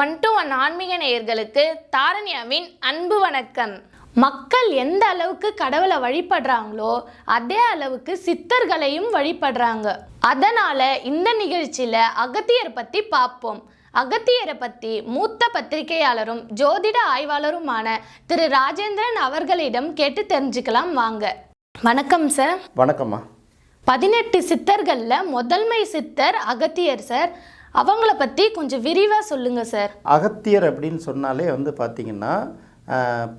One to one ஆன்மீக நேயர்களுக்கு தாரண்யாவின் அன்பு வணக்கம். மக்கள் எந்த அளவுக்கு கடவுளை வழிபடுறாங்களோ அதே அளவுக்கு சித்தர்களையும் வழிபடுறாங்க. அதனால இந்த நிகழ்ச்சியில அகத்தியர் பத்தி பார்ப்போம். அகத்தியரை பத்தி மூத்த பத்திரிகையாளரும் ஜோதிட ஆய்வாளருமான திரு ராஜேந்திரன் அவர்களிடம் கேட்டு தெரிஞ்சுக்கலாம் வாங்க. வணக்கம் சார் வணக்கம்மா. பதினெட்டு சித்தர்கள்ல முதன்மை சித்தர் அகத்தியர் சார் அவங்கள பற்றி கொஞ்சம் விரிவாக சொல்லுங்க சார். அகத்தியர் அப்படின்னு சொன்னாலே வந்து பார்த்தீங்கன்னா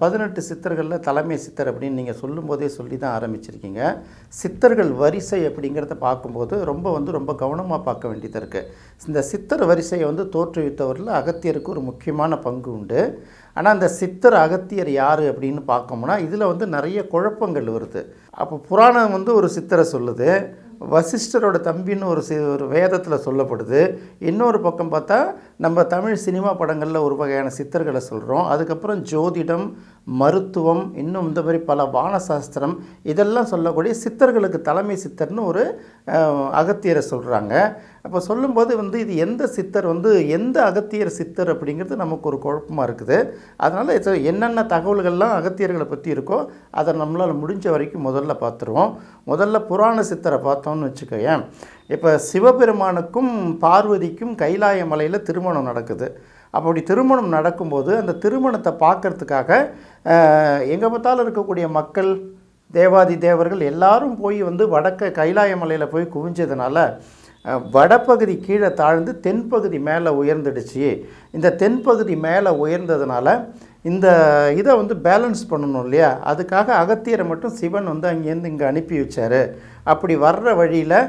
பதினெட்டு சித்தர்களில் தலைமை சித்தர் அப்படின்னு நீங்கள் சொல்லும்போதே சொல்லி தான் ஆரம்பிச்சிருக்கீங்க. சித்தர்கள் வரிசை அப்படிங்கிறத பார்க்கும்போது ரொம்ப வந்து ரொம்ப கவனமாக பார்க்க வேண்டியது இருக்குது இந்த சித்தர் வரிசையை வந்து தோற்றுவித்தவரில் அகத்தியருக்கு ஒரு முக்கியமான பங்கு உண்டு. ஆனால் அந்த சித்தர் அகத்தியர் யார் அப்படின்னு பார்க்கோம்னா இதில் வந்து நிறைய குழப்பங்கள் வருது. அப்போ புராணம் வந்து ஒரு சித்தரை சொல்லுது. வசிஷ்டரோட தம்பின்னு ஒரு சி ஒரு வேதத்தில் சொல்லப்படுது. இன்னொரு பக்கம் பார்த்தா நம்ம தமிழ் சினிமா படங்களில் ஒரு வகையான சித்தர்களை சொல்கிறோம் அதுக்கப்புறம் ஜோதிடம் மருத்துவம் இன்னும் இந்த மாதிரி பல வானசாஸ்திரம் இதெல்லாம் சொல்லக்கூடிய சித்தர்களுக்கு தலைமை சித்தர்னு ஒரு அகத்தியரை சொல்கிறாங்க அப்போ சொல்லும்போது வந்து இது எந்த சித்தர் வந்து எந்த அகத்தியர் சித்தர் அப்படிங்கிறது நமக்கு ஒரு குழப்பமாக இருக்குது. அதனால் என்னென்ன தகவல்கள்லாம் அகத்தியர்களை பற்றி இருக்கோ அதை நம்மளால் முடிஞ்ச வரைக்கும் முதல்ல பார்த்துருவோம். முதல்ல புராண சித்தரை பார்த்தோம்னு வச்சுக்கோயேன். இப்போ சிவபெருமானுக்கும் பார்வதிக்கும் கைலாய மலையில் திருமணம் நடக்குது. அப்படி திருமணம் நடக்கும்போது அந்த திருமணத்தை பார்க்கறதுக்காக எங்கே பார்த்தாலும் இருக்கக்கூடிய மக்கள் தேவாதி தேவர்கள் எல்லாரும் போய் வந்து வடக்க கைலாய மலையில் போய் குவிஞ்சதுனால வடப்பகுதி கீழே தாழ்ந்து தென்பகுதி மேலே உயர்ந்துடுச்சு. இந்த தென்பகுதி மேலே உயர்ந்ததுனால இந்த இதை வந்து பேலன்ஸ் பண்ணணும் இல்லையா? அதுக்காக அகத்தியரை மட்டும் சிவன் வந்து அங்கேருந்து இங்கே அனுப்பி வச்சார். அப்படி வர்ற வழியில்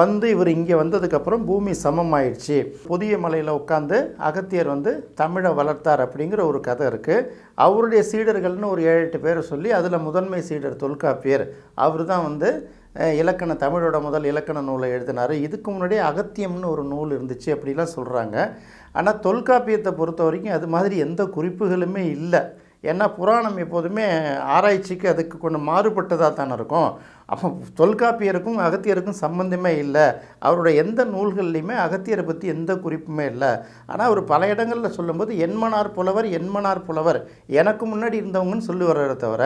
வந்து இவர் இங்கே வந்ததுக்கப்புறம் பூமி சமமாயிடுச்சு. புதிய மலையில் உட்காந்து அகத்தியர் வந்து தமிழை வளர்த்தார் அப்படிங்கிற ஒரு கதை இருக்குது அவருடைய சீடர்கள்னு ஒரு ஏழு எட்டு பேரை சொல்லி அதில் முதன்மை சீடர் தொல்காப்பியர். அவர் தான் வந்து இலக்கண தமிழோட முதல் இலக்கண நூலை எழுதினார். இதுக்கு முன்னாடி அகத்தியம்னு ஒரு நூல் இருந்துச்சு அப்படிலாம் சொல்கிறாங்க ஆனால் தொல்காப்பியத்தை பொறுத்த வரைக்கும் அது மாதிரி எந்த குறிப்புகளுமே இல்லை. ஏன்னா புராணம் எப்போதுமே ஆராய்ச்சிக்கு அதுக்கு கொஞ்சம் மாறுபட்டதாக தானே இருக்கும். அப்போ தொல்காப்பியருக்கும் அகத்தியருக்கும் சம்பந்தமே இல்லை. அவரோட எந்த நூல்கள்லையுமே அகத்தியரை பற்றி எந்த குறிப்புமே இல்லை. ஆனால் அவர் பல இடங்களில் சொல்லும்போது என்மனார் புலவர் என்மனார் புலவர் எனக்கு முன்னாடி இருந்தவங்கன்னு சொல்லி வர்றதை தவிர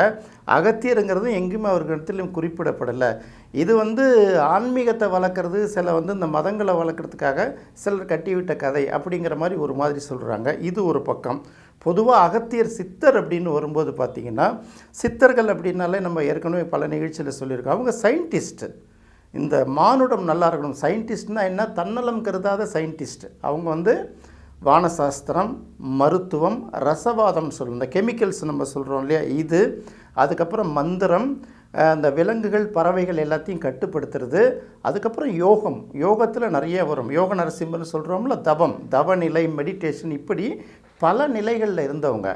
அகத்தியருங்கிறது எங்கேயுமே அவர்களிடத்திலும் குறிப்பிடப்படலை. இது வந்து ஆன்மீகத்தை வளர்க்குறது சில வந்து இந்த மதங்களை வளர்க்குறதுக்காக சிலர் கட்டிவிட்ட கதை அப்படிங்கிற மாதிரி ஒரு மாதிரி சொல்கிறாங்க இது ஒரு பக்கம். பொதுவாக அகத்தியர் சித்தர் அப்படின்னு வரும்போது பார்த்திங்கன்னா சித்தர்கள் அப்படின்னாலே நம்ம ஏற்கனவே பல நிகழ்ச்சியில் சொல்லியிருக்கோம். அவங்க சயின்டிஸ்ட்டு இந்த மானுடம் நல்லா இருக்கணும் சயின்டிஸ்ட்னால் என்ன? தன்னலம் கருதாத சயின்டிஸ்ட். அவங்க வந்து வானசாஸ்திரம் மருத்துவம் ரசவாதம் சொல்லணும் இந்த கெமிக்கல்ஸ் நம்ம சொல்கிறோம் இல்லையா? இது அதுக்கப்புறம் மந்திரம் அந்த விலங்குகள் பறவைகள் எல்லாத்தையும் கட்டுப்படுத்துறது அதுக்கப்புறம் யோகம். யோகத்தில் நிறைய வரும். யோக நரசிம்மன்னு சொல்கிறோம்ல தவம். தவநிலை மெடிடேஷன் இப்படி பல நிலைகளில் இருந்தவங்க.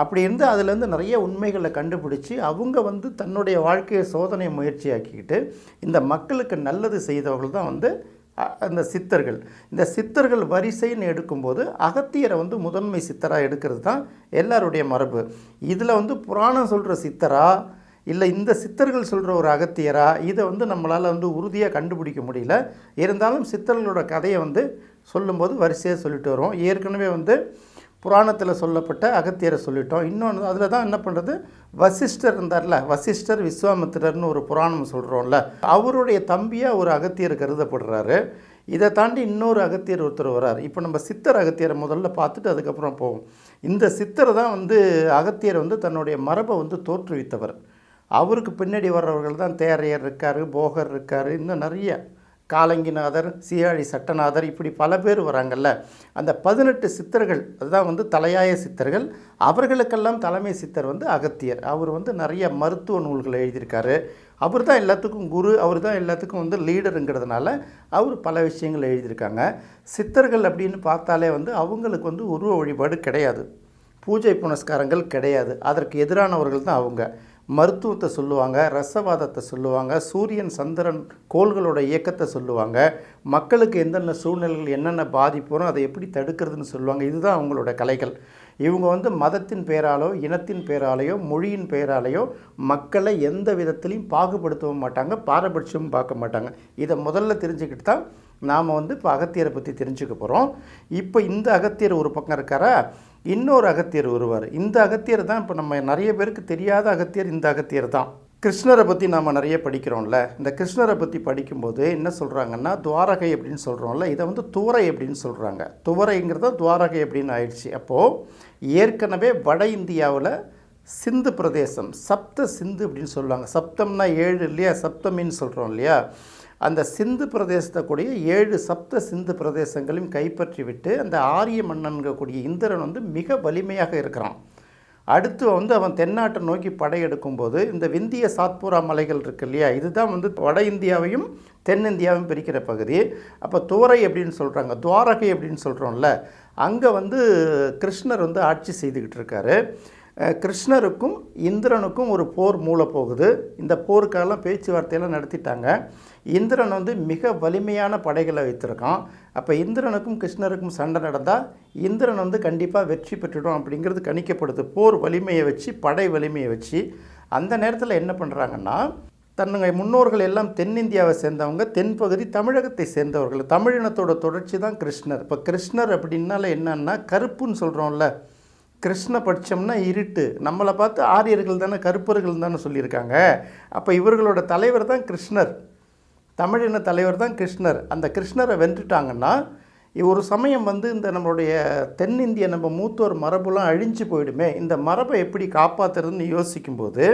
அப்படி இருந்து அதுலேருந்து நிறைய உண்மைகளை கண்டுபிடிச்சி அவங்க வந்து தன்னுடைய வாழ்க்கையை சோதனை முயற்சியாக்கிக்கிட்டு இந்த மக்களுக்கு நல்லது செய்தவர்கள் தான் வந்து அந்த சித்தர்கள். இந்த சித்தர்கள் வரிசைன்னு எடுக்கும்போது அகத்தியரை வந்து முதன்மை சித்தராக எடுக்கிறது தான் எல்லாருடைய மரபு. இதில் வந்து புராணம் சொல்கிற சித்தரா? இல்லை இந்த சித்தர்கள் சொல்கிற ஒரு அகத்தியரா? இதை வந்து நம்மளால் வந்து உறுதியாக கண்டுபிடிக்க முடியல. இருந்தாலும் சித்தர்களோட கதையை வந்து சொல்லும்போது வரிசையாக சொல்லிட்டு வரோம் ஏற்கனவே வந்து புராணத்தில் சொல்லப்பட்ட அகத்தியரை சொல்லிட்டோம். இன்னொன்று அதில் தான் என்ன பண்ணுறது வசிஷ்டர் இருந்தார்ல வசிஷ்டர் விஸ்வாமித்திரர்னு ஒரு புராணம் சொல்கிறோம்ல அவருடைய தம்பியாக ஒரு அகத்தியர் கருதப்படுறாரு. இதை தாண்டி இன்னொரு அகத்தியர் ஒருத்தர் வரார் இப்போ நம்ம சித்தர் அகத்தியரை முதல்ல பார்த்துட்டு அதுக்கப்புறம் போவோம். இந்த சித்தர் தான் வந்து அகத்தியர் வந்து தன்னுடைய மரபை வந்து தோற்றுவித்தவர். அவருக்கு பின்னாடி வர்றவர்கள் தான் தேரையர் இருக்கார் போகர் இருக்கார் இன்னும் நிறைய காலங்கிநாதர் சீயாழி சட்டநாதர் இப்படி பல பேர் வராங்கல்ல. அந்த பதினெட்டு சித்தர்கள் அதுதான் வந்து தலையாய சித்தர்கள் அவர்களுக்கெல்லாம் தலைமை சித்தர் வந்து அகத்தியர். அவர் வந்து நிறைய மருத்துவ நூல்களை எழுதியிருக்காரு. அவர் தான் எல்லாத்துக்கும் குரு அவர் தான் எல்லாத்துக்கும் வந்து லீடருங்கிறதுனால அவர் பல விஷயங்கள் எழுதியிருக்காங்க. சித்தர்கள் அப்படின்னு பார்த்தாலே வந்து அவங்களுக்கு வந்து உருவ வழிபாடு கிடையாது. பூஜை புனஸ்காரங்கள் கிடையாது. அதற்கு எதிரானவர்கள் தான் அவங்க. மருத்துவத்தை சொல்லுவாங்க ரசவாதத்தை சொல்லுவாங்க சூரியன் சந்திரன் கோள்களோட இயக்கத்தை சொல்லுவாங்க. மக்களுக்கு எந்தெந்த சூழ்நிலைகள் என்னென்ன பாதிப்புறோம் அதை எப்படி தடுக்கிறதுன்னு சொல்லுவாங்க. இதுதான் அவங்களோட கலைகள். இவங்க வந்து மதத்தின் பேராலோ இனத்தின் பேராலேயோ மொழியின் பேராலேயோ மக்களை எந்த விதத்திலையும் பாகுபடுத்தவும் மாட்டாங்க பாரபட்சமும் பார்க்க மாட்டாங்க. இதை முதல்ல தெரிஞ்சுக்கிட்டு தான் நாம் வந்து இப்போ அகத்தியரை பற்றி தெரிஞ்சுக்க போகிறோம் இப்போ இந்த அகத்தியர் ஒரு பக்கம் இருக்காரா? இன்னொரு அகத்தியர் வருவார். இந்த அகத்தியர் தான் இப்போ நம்ம நிறைய பேருக்கு தெரியாத அகத்தியர் இந்த அகத்தியர் தான். கிருஷ்ணரை பற்றி நாம் நிறைய படிக்கிறோம்ல. இந்த கிருஷ்ணரை பற்றி படிக்கும்போது என்ன சொல்கிறாங்கன்னா துவாரகை அப்படின்னு சொல்கிறோம்ல இதை வந்து துவரை அப்படின்னு சொல்கிறாங்க துவரைங்கிறத துவாரகை அப்படின்னு ஆயிடுச்சு. அப்போது ஏற்கனவே வட இந்தியாவில் சிந்து பிரதேசம் சப்த சிந்து அப்படின்னு சொல்லுவாங்க. சப்தம்னா ஏழு இல்லையா? சப்தமின்னு சொல்கிறோம் இல்லையா? அந்த சிந்து பிரதேசத்தை கூடிய ஏழு சப்த சிந்து பிரதேசங்களையும் கைப்பற்றிவிட்டு அந்த ஆரிய மன்னன்கக்கூடிய இந்திரன் வந்து மிக வலிமையாக இருக்கிறான். அடுத்து வந்து அவன் தென்னாட்டை நோக்கி படையெடுக்கும்போது இந்த விந்திய சாத்புரா மலைகள் இருக்கு இல்லையா? இதுதான் வந்து வட இந்தியாவையும் தென்னிந்தியாவையும் பிரிக்கிற பகுதி. அப்போ துவரை அப்படின்னு சொல்கிறாங்க துவாரகை அப்படின்னு சொல்கிறோம்ல அங்கே வந்து கிருஷ்ணர் வந்து ஆட்சி செய்துக்கிட்டு இருக்காரு. கிருஷ்ணருக்கும் இந்திரனுக்கும் ஒரு போர் மூளை போகுது இந்த போருக்கெல்லாம் பேச்சுவார்த்தையெல்லாம் நடத்திட்டாங்க. இந்திரன் வந்து மிக வலிமையான படைகளை வைத்திருக்கான். அப்போ இந்திரனுக்கும் கிருஷ்ணருக்கும் சண்டை நடந்தால் இந்திரன் வந்து கண்டிப்பாக வெற்றி பெற்றுடும் அப்படிங்கிறது கணிக்கப்படுது. போர் வலிமையை வச்சு படை வலிமையை வச்சு. அந்த நேரத்தில் என்ன பண்ணுறாங்கன்னா தன்னுடைய முன்னோர்கள் எல்லாம் தென்னிந்தியாவை சேர்ந்தவங்க தென்பகுதி தமிழகத்தை சேர்ந்தவர்கள். தமிழினத்தோட தொடர்ச்சி தான் கிருஷ்ணர். இப்போ கிருஷ்ணர் அப்படின்னால என்னன்னா கருப்புன்னு சொல்கிறோம்ல கிருஷ்ண பட்சம்னா இருட்டு. நம்மளை பார்த்து ஆரியர்கள் தானே கருப்பர்கள் தானே சொல்லியிருக்காங்க. அப்போ இவர்களோட தலைவர் தான் கிருஷ்ணர். தமிழின தலைவர் தான் கிருஷ்ணர். அந்த கிருஷ்ணரை வென்றுட்டாங்கன்னா ஒரு சமயம் வந்து இந்த நம்மளுடைய தென்னிந்திய நம்ம மூத்தோர் மரபுலாம் அழிஞ்சு போயிடுமே. இந்த மரபை எப்படி காப்பாற்றுறதுன்னு யோசிக்கும்போது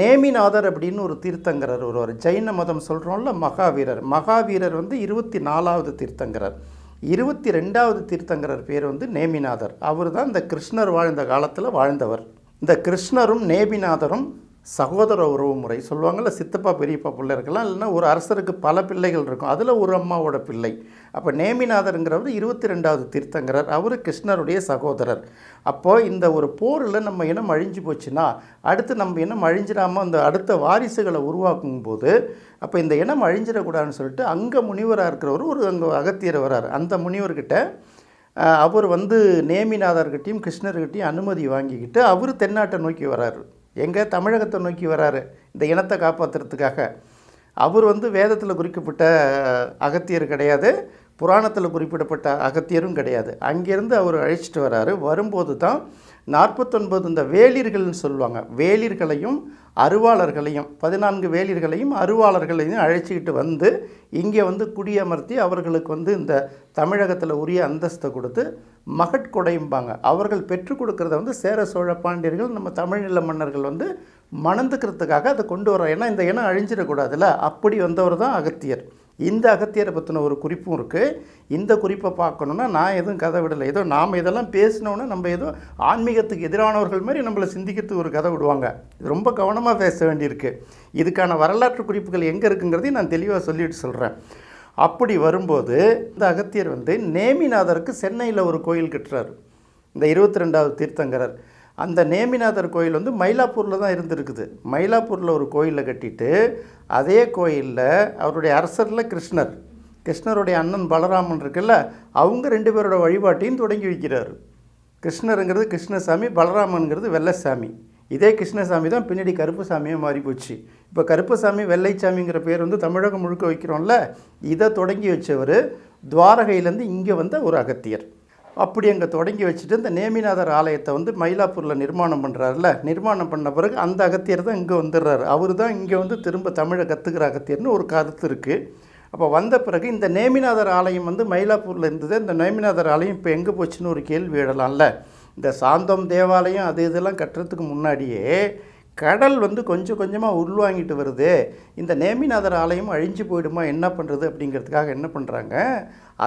நேமிநாதர் அப்படின்னு ஒரு தீர்த்தங்கரர் ஒருவர் ஜைன மதம் சொல்கிறோம்ல மகாவீரர். மகாவீரர் வந்து இருபத்தி நாலாவது தீர்த்தங்கரர். இருபத்தி ரெண்டாவது தீர்த்தங்கரர் பேர் வந்து நேமிநாதர். அவர் தான் இந்த கிருஷ்ணர் வாழ்ந்த காலத்தில் வாழ்ந்தவர். இந்த கிருஷ்ணரும் நேமிநாதரும் சகோதர உறவு முறை சொல்லுவாங்கள்ல சித்தப்பா பெரியப்பா பிள்ளை இருக்கலாம் இல்லைன்னா ஒரு அரசருக்கு பல பிள்ளைகள் இருக்கும். அதில் ஒரு அம்மாவோட பிள்ளை. அப்போ நேமிநாதருங்கிறவர் இருபத்தி ரெண்டாவது தீர்த்தங்கிறார் அவர் கிருஷ்ணருடைய சகோதரர். அப்போது இந்த ஒரு போரில் நம்ம இனம் அழிஞ்சு போச்சுன்னா அடுத்து நம்ம இனம் அழிஞ்சிடாமல் அந்த அடுத்த வாரிசுகளை உருவாக்கும் போது அப்போ இந்த இனம் அழிஞ்சிடக்கூடாதுன்னு சொல்லிட்டு அங்கே முனிவராக இருக்கிறவர் ஒரு அங்கே அகத்தியர் வரார். அந்த முனிவர்கிட்ட அவர் வந்து நேமிநாதர்கிட்டையும் கிருஷ்ணர்கிட்டையும் அனுமதி வாங்கிக்கிட்டு அவர் தென்னாட்டை நோக்கி வராரு. எங்கே தமிழகத்தை நோக்கி வராரு இந்த இனத்தை காப்பாற்றுறதுக்காக அவர் வந்து வேதத்தில் குறிக்கப்பட்ட அகத்தியர் கிடையாது. புராணத்தில் குறிப்பிடப்பட்ட அகத்தியரும் கிடையாது. அங்கேருந்து அவர் அழைச்சிட்டு வராரு. வரும்போது தான் நாற்பத்தொன்பது இந்த வேளிர்கள்னு சொல்லுவாங்க. வேளிர்களையும் அருவாளர்களையும் பதினான்கு வேளிர்களையும் அருவாளர்களையும் அழைச்சிக்கிட்டு வந்து இங்கே வந்து குடியமர்த்தி அவர்களுக்கு வந்து இந்த தமிழகத்தில் உரிய அந்தஸ்தை கொடுத்து மகட்கொடையும்பாங்க அவர்கள் பெற்றுக் கொடுக்கறத வந்து சேர சோழ பாண்டியர்கள் நம்ம தமிழ்நில மன்னர்கள் வந்து மணந்துக்கிறதுக்காக அதை கொண்டு வரோம் ஏன்னா இந்த இனம் அழிஞ்சிடக்கூடாதுல்ல? அப்படி வந்தவர் தான் அகத்தியர். இந்த அகத்தியரை பற்றின ஒரு குறிப்பும் இருக்குது இந்த குறிப்பை பார்க்கணுன்னா நான் எதுவும் கதை விடலை. ஏதோ நாம் இதெல்லாம் பேசினோன்னா நம்ம ஏதோ ஆன்மீகத்துக்கு எதிரானவர்கள் மாதிரி நம்மளை சிந்திக்கிறதுக்கு ஒரு கதை விடுவாங்க. இது ரொம்ப கவனமாக பேச வேண்டியிருக்கு. இதுக்கான வரலாற்று குறிப்புகள் எங்கே இருக்குங்கிறதையும் நான் தெளிவாக சொல்லிட்டு சொல்கிறேன் அப்படி வரும்போது இந்த அகத்தியர் வந்து நேமிநாதருக்கு சென்னையில் ஒரு கோயில் கட்டுறார். இந்த இருபத்தி ரெண்டாவது தீர்த்தங்கரர். அந்த நேமிநாதர் கோயில் வந்து மயிலாப்பூரில் தான் இருந்திருக்குது. மயிலாப்பூரில் ஒரு கோயிலை கட்டிட்டு அதே கோயிலில் அவருடைய அரசரில் கிருஷ்ணர். கிருஷ்ணருடைய அண்ணன் பலராமன் இருக்குல்ல அவங்க ரெண்டு பேரோட வழிபாட்டையும் தொடங்கி வைக்கிறார். கிருஷ்ணருங்கிறது கிருஷ்ணசாமி பலராமனுங்கிறது வெள்ளசாமி. இதே கிருஷ்ணசாமி தான் பின்னாடி கருப்புசாமியாக மாறி போச்சு இப்போ கருப்புசாமி வெள்ளைச்சாமிங்கிற பேர் வந்து தமிழகம் முழுக்க வைக்கிறோம்ல இதை தொடங்கி வச்சவர் துவாரகையிலேருந்து இங்கே வந்த ஒரு அகத்தியர். அப்படி அங்கே தொடங்கி வச்சுட்டு இந்த நேமிநாதர் ஆலயத்தை வந்து மயிலாப்பூரில் நிர்மாணம் பண்ணுறாருல நிர்மாணம் பண்ண பிறகு அந்த அகத்தியர் தான் இங்கே வந்துடுறாரு. அவர் தான் இங்கே வந்து திரும்ப தமிழை கற்றுக்கிற அகத்தியர்னு ஒரு கருத்து இருக்குது அப்போ வந்த பிறகு இந்த நேமிநாதர் ஆலயம் வந்து மயிலாப்பூரில் இருந்தது. இந்த நேமிநாதர் ஆலயம் இப்போ எங்கே போச்சுன்னு ஒரு கேள்வி எழலாம்ல. இந்த சாந்தம் தேவாலயம் அது இதெல்லாம் கட்டுறதுக்கு முன்னாடியே கடல் வந்து கொஞ்சம் கொஞ்சமாக உள்வாங்கிட்டு வருது. இந்த நேமிநாதர் ஆலயம் அழிஞ்சு போயிடுமா? என்ன பண்ணுறது அப்படிங்கிறதுக்காக என்ன பண்ணுறாங்க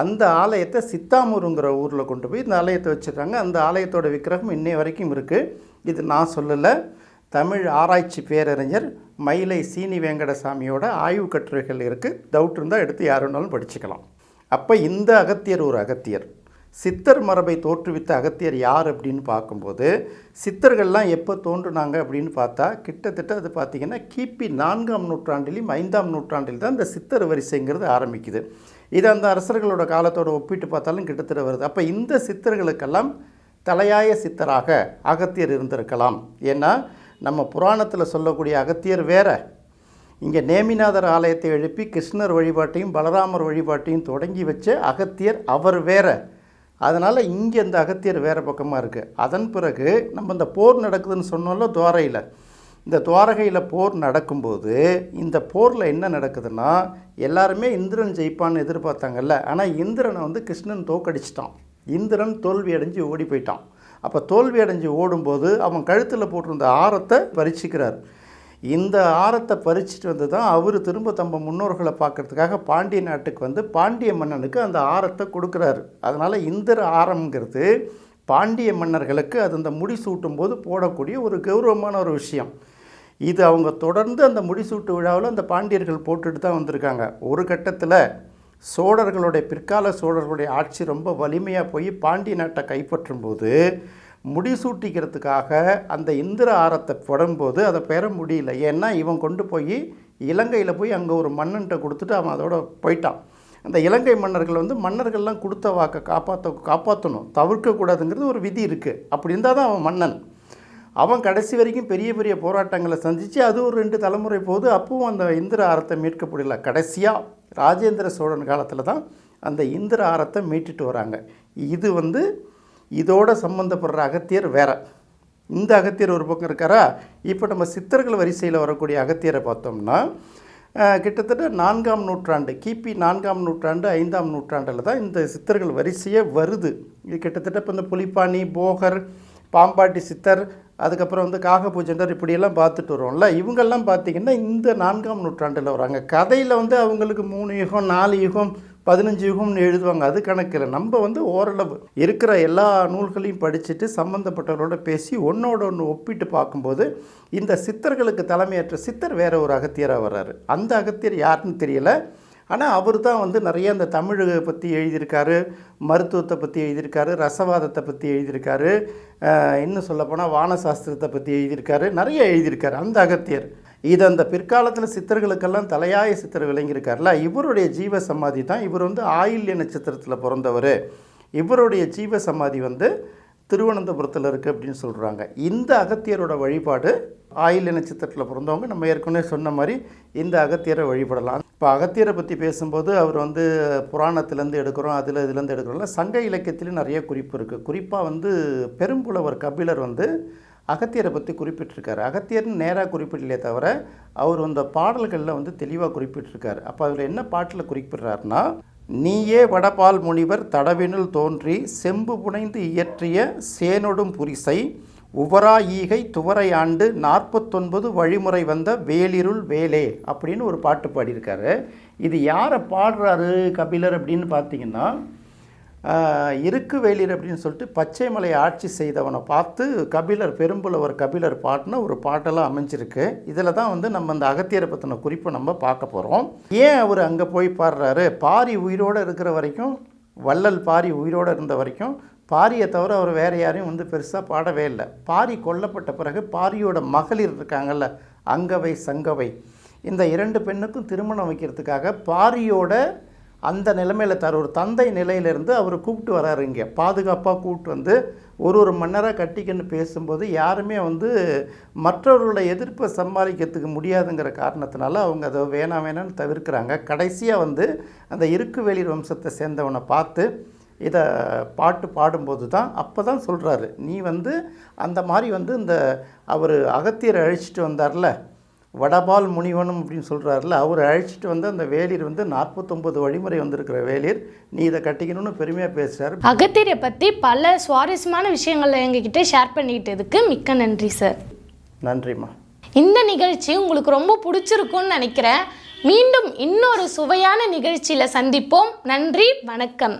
அந்த ஆலயத்தை சித்தாமூருங்கிற ஊரில் கொண்டு போய் இந்த ஆலயத்தை வச்சுருக்காங்க அந்த ஆலயத்தோட விக்கிரகம் இன்னைய வரைக்கும் இருக்குது இது நான் சொல்லலை. தமிழ் ஆராய்ச்சி பேரறிஞர் மயிலை சீனி வெங்கடசாமியோட ஆய்வு கட்டுரைகள் இருக்குது டவுட் இருந்தால் எடுத்து யார் வேணாலும் படிச்சுக்கலாம். அப்போ இந்த அகத்தியர் ஒரு அகத்தியர். சித்தர் மரபை தோற்றுவித்த அகத்தியர் யார் அப்படின்னு பார்க்கும்போது சித்தர்கள்லாம் எப்போ தோன்றுனாங்க அப்படின்னு பார்த்தா கிட்டத்தட்ட அது பார்த்திங்கன்னா கிபி நான்காம் நூற்றாண்டிலையும் ஐந்தாம் நூற்றாண்டில் தான் இந்த சித்தர் வரிசைங்கிறது ஆரம்பிக்குது. இது அந்த அரசர்களோட காலத்தோட ஒப்பிட்டு பார்த்தாலும் கிட்டத்தட்ட வருது. அப்போ இந்த சித்தர்களுக்கெல்லாம் தலையாய சித்தராக அகத்தியர் இருந்திருக்கலாம். ஏன்னா நம்ம புராணத்தில் சொல்லக்கூடிய அகத்தியர் வேற. இங்கே நேமிநாதர் ஆலயத்தை எழுப்பி கிருஷ்ணர் வழிபாட்டையும் பலராமர் வழிபாட்டையும் தொடங்கி வச்ச அகத்தியர் அவர் வேற. அதனால் இங்கே இந்த அகத்தியர் வேறு பக்கமாக இருக்குது அதன் பிறகு நம்ம இந்த போர் நடக்குதுன்னு சொன்னோம்ல துவாரையில். இந்த துவாரகையில் போர் நடக்கும்போது இந்த போரில் என்ன நடக்குதுன்னா எல்லாருமே இந்திரன் ஜெயிப்பான்னு எதிர்பார்த்தாங்கல்ல. ஆனால் இந்திரனை வந்து கிருஷ்ணன் தோக்கடிச்சிட்டான். இந்திரன் தோல்வி அடைஞ்சு ஓடி போயிட்டான். அப்போ தோல்வி அடைஞ்சு ஓடும்போது அவன் கழுத்தில் போட்டிருந்த ஆரத்தை பறிச்சுக்கிறார் இந்த ஆரத்தை பறிச்சுட்டு வந்து தான் அவர் திரும்ப தம்ப முன்னோர்களை பார்க்கறதுக்காக பாண்டிய நாட்டுக்கு வந்து பாண்டிய மன்னனுக்கு அந்த ஆரத்தை கொடுக்குறாரு. அதனால் இந்திர ஆரம்ங்கிறது பாண்டிய மன்னர்களுக்கு அது அந்த முடிசூட்டும் போது போடக்கூடிய ஒரு கௌரவமான ஒரு விஷயம். இது அவங்க தொடர்ந்து அந்த முடிசூட்டு விழாவில் அந்த பாண்டியர்கள் போட்டுட்டு தான் வந்திருக்காங்க. ஒரு கட்டத்தில் சோழர்களுடைய பிற்கால சோழர்களுடைய ஆட்சி ரொம்ப வலிமையாக போய் பாண்டிய நாட்டை கைப்பற்றும் போது முடிசூட்டிக்கிறதுக்காக அந்த இந்திர ஆரத்தை போடும்போது அதை பெற முடியல. ஏன்னா இவன் கொண்டு போய் இலங்கையில் போய் அங்கே ஒரு மன்னன்ட்ட கொடுத்துட்டு அவன் அதோட போயிட்டான். அந்த இலங்கை மன்னர்கள் வந்து மன்னர்கள்லாம் கொடுத்த வாக்கை காப்பாற்ற காப்பாற்றணும் தவிர்க்கக்கூடாதுங்கிறது ஒரு விதி இருக்குது அப்படி இருந்தால் தான் அவன் மன்னன். அவன் கடைசி வரைக்கும் பெரிய பெரிய போராட்டங்களை சந்தித்து அது ஒரு ரெண்டு தலைமுறை போது அப்பவும் அந்த இந்திர ஆரத்தை மீட்க முடியல கடைசியாக ராஜேந்திர சோழன் காலத்தில் தான் அந்த இந்திர ஆரத்தை மீட்டுட்டு வராங்க. இது வந்து இதோட சம்மந்தப்படுற அகத்தியர் வேற. இந்த அகத்தியர் ஒரு பக்கம் இருக்காரா? இப்போ நம்ம சித்தர்கள் வரிசையில் வரக்கூடிய அகத்தியரை பார்த்தோம்னா கிட்டத்தட்ட நான்காம் நூற்றாண்டு கிபி நான்காம் நூற்றாண்டு ஐந்தாம் நூற்றாண்டில் தான் இந்த சித்தர்கள் வரிசையே வருது. இது கிட்டத்தட்ட இப்போ இந்த புலிப்பாணி போகர் பாம்பாட்டி சித்தர் அதுக்கப்புறம் வந்து காக பூஜண்டர் இப்படியெல்லாம் பார்த்துட்டு வரோம்ல. இவங்கெல்லாம் பார்த்திங்கன்னா இந்த நான்காம் நூற்றாண்டில் வராங்க. கதையில் வந்து அவங்களுக்கு மூணு யுகம் நாலு யுகம் பதினஞ்சு யுகம்னு எழுதுவாங்க. அது கணக்கில் நம்ம வந்து ஓரளவு இருக்கிற எல்லா நூல்களையும் படிச்சுட்டு சம்மந்தப்பட்டவரோட பேசி ஒன்றோட ஒன்று ஒப்பிட்டு பார்க்கும்போது இந்த சித்தர்களுக்கு தலைமையற்ற சித்தர் வேற ஒரு அகத்தியராக வர்றாரு. அந்த அகத்தியர் யாருன்னு தெரியல. ஆனால் அவர் தான் வந்து நிறைய அந்த தமிழை பற்றி எழுதியிருக்காரு மருத்துவத்தை பற்றி எழுதியிருக்காரு ரசவாதத்தை பற்றி எழுதியிருக்காரு இன்னும் சொல்லப்போனால் வானசாஸ்திரத்தை பற்றி எழுதியிருக்காரு நிறைய எழுதியிருக்காரு அந்த அகத்தியர். இது அந்த பிற்காலத்தில் சித்தர்களுக்கெல்லாம் தலையாய சித்தர் விளங்கியிருக்காருல இவருடைய ஜீவ சமாதி தான். இவர் வந்து ஆயில்ய நட்சத்திரத்தில் பிறந்தவர். இவருடைய ஜீவ சமாதி வந்து திருவனந்தபுரத்தில் இருக்குது அப்படின்னு சொல்கிறாங்க இந்த அகத்தியரோட வழிபாடு ஆயில்ய நட்சத்திரத்தில் பிறந்தவங்க நம்ம ஏற்கனவே சொன்ன மாதிரி இந்த அகத்தியரை வழிபடலாம். இப்போ அகத்தியரை பற்றி பேசும்போது அவர் வந்து புராணத்திலேருந்து எடுக்கிறோம் அதில் இதுலேருந்து எடுக்கிறோம்ல. சங்க இலக்கியத்திலையும் நிறைய குறிப்பு இருக்குது குறிப்பாக வந்து பெரும்புலவர் கபிலர் வந்து அகத்தியரை பற்றி குறிப்பிட்டிருக்காரு. அகத்தியர்னு நேராக குறிப்பிடலையே தவிர அவர் அந்த பாடல்களில் வந்து தெளிவாக குறிப்பிட்டிருக்காரு. அப்போ அதில் என்ன பாட்டில் குறிப்பிடுறாருன்னா நீயே வடபால் முனிவர் தடவினுள் தோன்றி செம்பு புனைந்து இயற்றிய சேனொடும் புரிசை உவரா ஈகை துவரை ஆண்டு நாற்பத்தொன்பது வழிமுறை வந்த வேலிருள் வேலே அப்படின்னு ஒரு பாட்டு பாடியிருக்காரு. இது யாரை பாடுறாரு கபிலர் அப்படின்னு பார்த்தீங்கன்னா இருக்கு வேலிர் அப்படின்னு சொல்லிட்டு பச்சைமலை ஆட்சி செய்தவனை பார்த்து கபிலர் பெரும்புலவர் கபிலர் பாடின ஒரு பாட்டெல்லாம் அமைஞ்சிருக்கு. இதில் தான் வந்து நம்ம அந்த அகத்தியரை பற்றின குறிப்பை நம்ம பார்க்க போகிறோம். ஏன் அவர் அங்கே போய் பாடுறாரு? பாரி உயிரோடு இருக்கிற வரைக்கும் வள்ளல் பாரி உயிரோடு இருந்த வரைக்கும் பாரியை தவிர அவர் வேறு யாரையும் வந்து பெருசாக பாடவே இல்லை. பாரி கொல்லப்பட்ட பிறகு பாரியோட மகளிர் இருக்காங்கல்ல அங்கவை சங்கவை இந்த இரண்டு பெண்ணுக்கும் திருமணம் வைக்கிறதுக்காக பாரியோட அந்த நிலைமையில் தர ஒரு தந்தை நிலையிலேருந்து அவர் கூப்பிட்டு வராரு இங்கே. பாதுகாப்பாக கூப்பிட்டு வந்து ஒரு ஒரு மன்னராக கட்டிக்கன்னு பேசும்போது யாருமே வந்து மற்றவர்களோட எதிர்ப்பை சமாளிக்கிறதுக்கு முடியாதுங்கிற காரணத்தினால அவங்க அதை வேணாம் வேணாம்னு தவிர்க்கிறாங்க. கடைசியாக வந்து அந்த இருக்குவேலிர் வம்சத்தை சேர்ந்தவனை பார்த்து இதை பாட்டு பாடும்போது தான் அப்போ தான் சொல்கிறாரு நீ வந்து அந்த மாதிரி வந்து இந்த அவர் அகத்தியரை அழிச்சிட்டு வந்தார்ல வடபால் முனிவனும் அப்படின்னு சொல்கிறாருல அவர் அழைச்சிட்டு வந்து அந்த வேலிர் வந்து நாற்பத்தொம்பது வழிமுறை வந்திருக்கிற வேலிர் நீ இதை கட்டிக்கணும்னு பெருமையாக பேசுகிறார் அகத்தியரை பற்றி பல சுவாரஸ்யமான விஷயங்களை எங்ககிட்ட ஷேர் பண்ணிக்கிட்டதுக்கு மிக்க நன்றி சார் நன்றிம்மா. இந்த நிகழ்ச்சி உங்களுக்கு ரொம்ப பிடிச்சிருக்கும்னு நினைக்கிறேன். மீண்டும் இன்னொரு சுவையான நிகழ்ச்சியில் சந்திப்போம். நன்றி வணக்கம்.